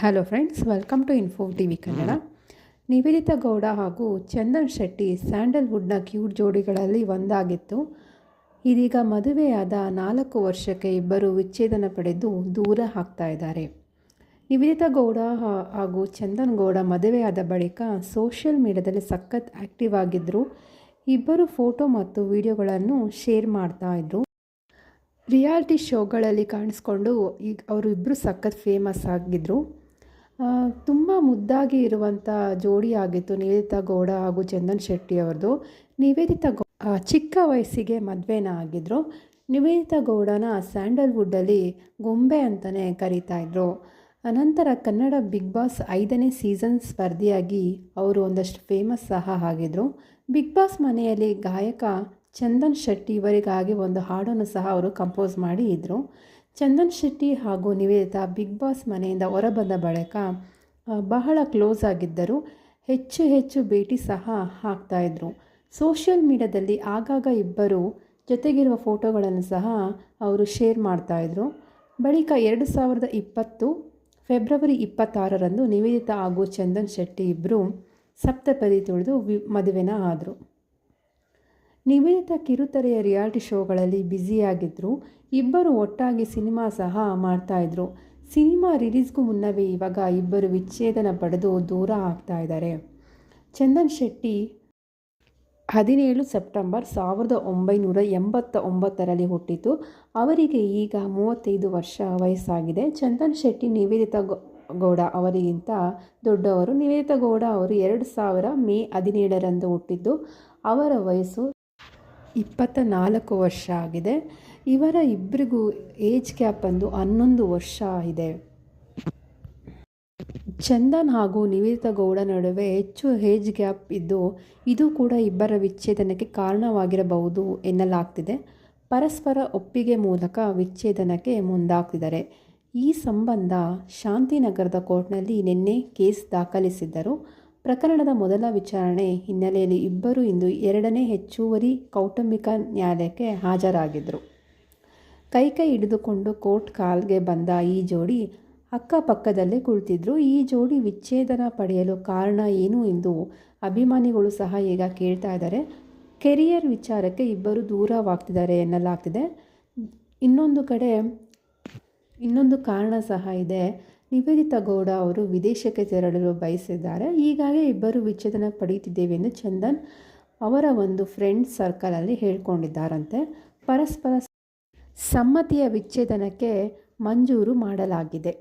Hello friends welcome to info T V Kannada Nivedita Gowda ಹಾಗೂ ಚಂದನ್ ಶೆಟ್ಟಿ ಸ್ಯಾಂಡಲ್ವುಡ್ನ cute ಜೋಡಿಗಳಲ್ಲಿ ಒಂದಾಗಿತ್ತು. ಇದೀಗ ಮದುವೆಯಾದ ನಾಲ್ಕು ವರ್ಷಕ್ಕೆ ಇಬ್ಬರು ವಿಚ್ಛೇದನ ಪಡೆದು ದೂರ ಹಾಕ್ತಾ ಇದ್ದಾರೆ. ನಿವೇದಿತಾ ಗೌಡ ಹಾಗೂ ಚಂದನ್ ಗೌಡ ಮದುವೆಯಾದ ಬಳಿಕ ಸೋಷಿಯಲ್ ಮೀಡಿಯಾದಲ್ಲಿ ಸಖತ್ ಆ್ಯಕ್ಟಿವ್ ಆಗಿದ್ದರು ಇಬ್ಬರು ಫೋಟೋ ಮತ್ತು ವಿಡಿಯೋಗಳನ್ನು ಶೇರ್ ಮಾಡ್ತಾ ಇದ್ದರು ರಿಯಾಲಿಟಿ ಶೋಗಳಲ್ಲಿ ಕಾಣಿಸ್ಕೊಂಡು ಈಗ ಅವರು ಇಬ್ಬರು ಸಖತ್ ಫೇಮಸ್ ಆಗಿದ್ದರು ತುಂಬ ಮುದ್ದಾಗಿ ಇರುವಂಥ ಜೋಡಿ ಆಗಿತ್ತು. ನಿವೇದಿತಾ ಗೌಡ ಹಾಗೂ ಚಂದನ್ ಶೆಟ್ಟಿ ಅವ್ರದ್ದು ನಿವೇದಿತಾ ಗೌ ಚಿಕ್ಕ ವಯಸ್ಸಿಗೆ ಮದುವೆನ ಆಗಿದ್ದರು ನಿವೇದಿತಾ ಗೌಡನ ಸ್ಯಾಂಡಲ್ವುಡ್ಡಲ್ಲಿ ಗೊಂಬೆ ಅಂತಲೇ ಕರೀತಾ ಇದ್ರು. ಅನಂತರ ಕನ್ನಡ ಬಿಗ್ ಬಾಸ್ ಐದನೇ ಸೀಸನ್ ಸ್ಪರ್ಧಿಯಾಗಿ ಅವರು ಒಂದಷ್ಟು ಫೇಮಸ್ ಸಹ ಆಗಿದ್ರು. ಬಿಗ್ ಬಾಸ್ ಮನೆಯಲ್ಲಿ ಗಾಯಕ ಚಂದನ್ ಶೆಟ್ಟಿ ಇವರಿಗಾಗಿ ಒಂದು ಹಾಡನ್ನು ಸಹ ಅವರು ಕಂಪೋಸ್ ಮಾಡಿ ಇದ್ದರು ಚಂದನ್ ಶೆಟ್ಟಿ ಹಾಗೂ ನಿವೇದಿತಾ ಬಿಗ್ ಬಾಸ್ ಮನೆಯಿಂದ ಹೊರಬಂದ ಬಳಿಕ ಬಹಳ ಕ್ಲೋಸ್ ಆಗಿದ್ದರು. ಹೆಚ್ಚು ಹೆಚ್ಚು ಭೇಟಿ ಸಹ ಆಗ್ತಾಯಿದ್ರು ಸೋಷಿಯಲ್ ಮೀಡಿಯಾದಲ್ಲಿ ಆಗಾಗ ಇಬ್ಬರು ಜೊತೆಗಿರುವ ಫೋಟೋಗಳನ್ನು ಸಹ ಅವರು ಶೇರ್ ಮಾಡ್ತಾಯಿದ್ರು ಬಳಿಕ ಎರಡು ಸಾವಿರದ ಇಪ್ಪತ್ತು ಫೆಬ್ರವರಿ ಇಪ್ಪತ್ತಾರರಂದು ನಿವೇದಿತಾ ಹಾಗೂ ಚಂದನ್ ಶೆಟ್ಟಿ ಇಬ್ಬರು ಸಪ್ತಪದಿ ತುಳಿದು ವಿ, ಮದುವೆನ ಆದರು. ನಿವೇದಿತಾ ಕಿರುತೆರೆಯ ರಿಯಾಲಿಟಿ ಶೋಗಳಲ್ಲಿ ಬ್ಯುಸಿಯಾಗಿದ್ದರು ಇಬ್ಬರು ಒಟ್ಟಾಗಿ ಸಿನಿಮಾ ಸಹ ಮಾಡ್ತಾಯಿದ್ರು. ಸಿನಿಮಾ ರಿಲೀಸ್ಗೂ ಮುನ್ನವೇ ಇವಾಗ ಇಬ್ಬರು ವಿಚ್ಛೇದನ ಪಡೆದು ದೂರ ಆಗ್ತಾ ಇದ್ದಾರೆ ಚಂದನ್ ಶೆಟ್ಟಿ ಹದಿನೇಳು ಸೆಪ್ಟೆಂಬರ್ ಸಾವಿರದ ಒಂಬೈನೂರ ಎಂಬತ್ತ ಒಂಬತ್ತರಲ್ಲಿ ಹುಟ್ಟಿತು ಅವರಿಗೆ ಈಗ ಮೂವತ್ತೈದು ವರ್ಷ ವಯಸ್ಸಾಗಿದೆ. ಚಂದನ್ ಶೆಟ್ಟಿ, ನಿವೇದಿತ ಗೌಡ ಅವರಿಗಿಂತ ದೊಡ್ಡವರು. ನಿವೇದಿತ ಗೌಡ ಅವರು ಎರಡು ಸಾವಿರ ಮೇ ಹದಿನೇಳರಂದು ಹುಟ್ಟಿದ್ದು, ಅವರ ವಯಸ್ಸು ಇಪ್ಪತ್ತ ನಾಲ್ಕು ವರ್ಷ ಆಗಿದೆ. ಇವರ ಇಬ್ಬರಿಗೂ ಏಜ್ ಕ್ಯಾಪ್ ಬಂದು ಹನ್ನೊಂದು ವರ್ಷ ಇದೆ ಚಂದನ್ ಹಾಗೂ ನಿವೇದಿತ ಗೌಡ ನಡುವೆ ಹೆಚ್ಚು ಏಜ್ ಗ್ಯಾಪ್ ಇದ್ದು ಇದು ಕೂಡ ಇಬ್ಬರ ವಿಚ್ಛೇದನಕ್ಕೆ ಕಾರಣವಾಗಿರಬಹುದು ಎನ್ನಲಾಗ್ತಿದೆ. ಪರಸ್ಪರ ಒಪ್ಪಿಗೆ ಮೂಲಕ ವಿಚ್ಛೇದನಕ್ಕೆ ಮುಂದಾಗ್ತಿದ್ದಾರೆ. ಈ ಸಂಬಂಧ ಶಾಂತಿನಗರದ ಕೋರ್ಟ್ನಲ್ಲಿ ನಿನ್ನೆ ಕೇಸ್ ದಾಖಲಿಸಿದ್ದರು. ಪ್ರಕರಣದ ಮೊದಲ ವಿಚಾರಣೆ ಹಿನ್ನೆಲೆಯಲ್ಲಿ ಇಬ್ಬರು ಇಂದು ಎರಡನೇ ಹೆಚ್ಚುವರಿ ಕೌಟುಂಬಿಕ ನ್ಯಾಯಾಲಯಕ್ಕೆ ಹಾಜರಾಗಿದ್ದರು. ಕೈ ಕೈ ಹಿಡಿದುಕೊಂಡು ಕೋರ್ಟ್ ಕಾಲ್ಗೆ ಬಂದ ಈ ಜೋಡಿ ಅಕ್ಕಪಕ್ಕದಲ್ಲೇ ಕುಳಿತಿದ್ರು. ಈ ಜೋಡಿ ವಿಚ್ಛೇದನ ಪಡೆಯಲು ಕಾರಣ ಏನು ಎಂದು ಅಭಿಮಾನಿಗಳು ಸಹ ಈಗ ಕೇಳ್ತಾ ಇದ್ದಾರೆ. ಕೆರಿಯರ್ ವಿಚಾರಕ್ಕೆ ಇಬ್ಬರು ದೂರವಾಗ್ತಿದ್ದಾರೆ ಎನ್ನಲಾಗ್ತಿದೆ. ಇನ್ನೊಂದು ಕಡೆ ಇನ್ನೊಂದು ಕಾರಣ ಸಹ ಇದೆ. ನಿವೇದಿತಾ ಗೌಡ ಅವರು ವಿದೇಶಕ್ಕೆ ತೆರಳಲು ಬಯಸಿದ್ದಾರೆ. ಹೀಗಾಗಿ ಇಬ್ಬರು ವಿಚ್ಛೇದನ ಪಡೆಯುತ್ತಿದ್ದೇವೆ ಎಂದು ಚಂದನ್ ಅವರ ಒಂದು ಫ್ರೆಂಡ್ ಸರ್ಕಲಲ್ಲಿ ಹೇಳ್ಕೊಂಡಿದ್ದಾರಂತೆ. ಪರಸ್ಪರ ಸಮ್ಮತಿಯ ವಿಚ್ಛೇದನಕ್ಕೆ ಮಂಜೂರು ಮಾಡಲಾಗಿದೆ.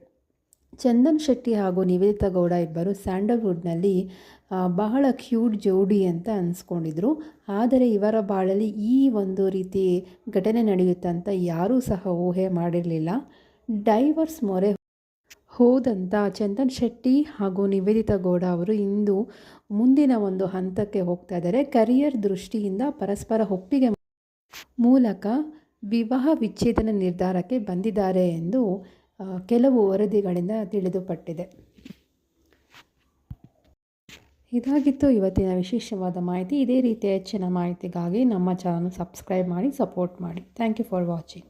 ಚಂದನ್ ಶೆಟ್ಟಿ ಹಾಗೂ ನಿವೇದಿತಾ ಗೌಡ ಇಬ್ಬರು ಸ್ಯಾಂಡಲ್ವುಡ್ನಲ್ಲಿ ಬಹಳ ಕ್ಯೂಟ್ ಜೋಡಿ ಅಂತ ಅನಿಸ್ಕೊಂಡಿದ್ರು. ಆದರೆ ಇವರ ಬಾಳಲ್ಲಿ ಈ ಒಂದು ರೀತಿ ಘಟನೆ ನಡೆಯುತ್ತಂತ ಯಾರೂ ಸಹ ಊಹೆ ಮಾಡಿರಲಿಲ್ಲ. ಡೈವರ್ಸ್ ಮೊರೆ ಹೋದಂಥ ಚಂದನ್ ಶೆಟ್ಟಿ ಹಾಗೂ ನಿವೇದಿತಾ ಗೌಡ ಅವರು ಇಂದು ಮುಂದಿನ ಒಂದು ಹಂತಕ್ಕೆ ಹೋಗ್ತಾ ಇದ್ದಾರೆ. ಕರಿಯರ್ ದೃಷ್ಟಿಯಿಂದ ಪರಸ್ಪರ ಒಪ್ಪಿಗೆ ಮೂಲಕ ವಿವಾಹ ವಿಚ್ಛೇದನ ನಿರ್ಧಾರಕ್ಕೆ ಬಂದಿದ್ದಾರೆ ಎಂದು ಕೆಲವು ವರದಿಗಳಿಂದ ತಿಳಿದುಪಟ್ಟಿದೆ. ಇದಾಗಿತ್ತು ಇವತ್ತಿನ ವಿಶೇಷವಾದ ಮಾಹಿತಿ. ಇದೇ ರೀತಿಯ ಹೆಚ್ಚಿನ ಮಾಹಿತಿಗಾಗಿ ನಮ್ಮ ಚಾನಲ್ ಸಬ್ಸ್ಕ್ರೈಬ್ ಮಾಡಿ ಸಪೋರ್ಟ್ ಮಾಡಿ. Thank you for watching